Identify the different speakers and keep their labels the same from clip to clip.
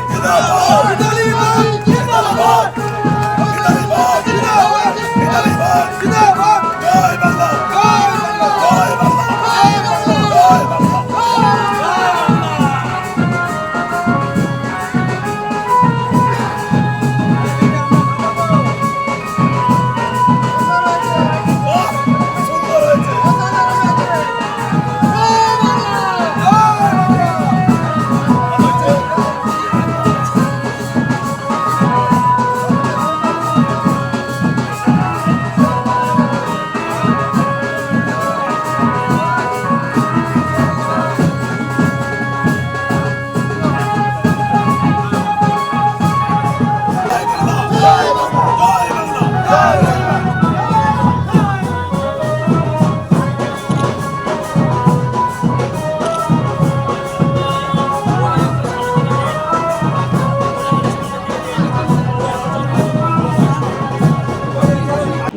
Speaker 1: lifted up. Oh, no!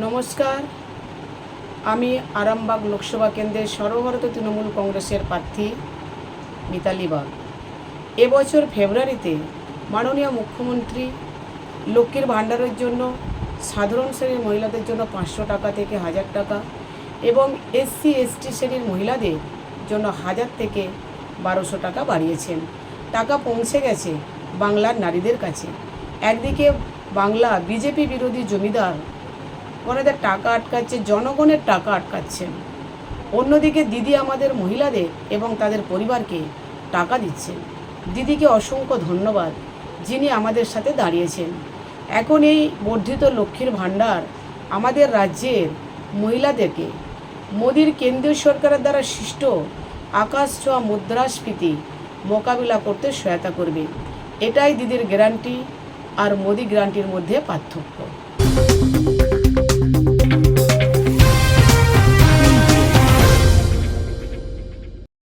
Speaker 1: নমস্কার। আমি আরামবাগ লোকসভা কেন্দ্রের সর্বভারত তৃণমূল কংগ্রেসের প্রার্থী মিতালি বাগ। এবছর ফেব্রুয়ারিতে মাননীয় মুখ্যমন্ত্রী লক্ষ্মীর ভাণ্ডারের জন্য, সাধারণ শ্রেণির মহিলাদের জন্য পাঁচশো টাকা থেকে হাজার টাকা এবং এসসি, এসটি শ্রেণির মহিলাদের জন্য হাজার থেকে বারোশো টাকা বাড়িয়েছেন। টাকা পৌঁছে গেছে বাংলার নারীদের কাছে। একদিকে বাংলা বিজেপি বিরোধী জমিদার ওনাদের টাকা আটকাচ্ছে, জনগণের টাকা আটকাচ্ছেন অন্যদিকে দিদি আমাদের মহিলাদের এবং তাদের পরিবারকে টাকা দিচ্ছেন। দিদিকে অসংখ্য ধন্যবাদ, যিনি আমাদের সাথে দাঁড়িয়েছেন। এখন এই বর্ধিত লক্ষ্মীর ভাণ্ডার আমাদের রাজ্যের মহিলাদেরকে। মোদির কেন্দ্রীয় সরকারের দ্বারা সৃষ্ট আকাশ ছোঁয়া মুদ্রাস্ফীতি মোকাবিলা করতে সহায়তা করবে। এটাই দিদির গ্যারান্টি আর মোদি গ্যারান্টির মধ্যে পার্থক্য।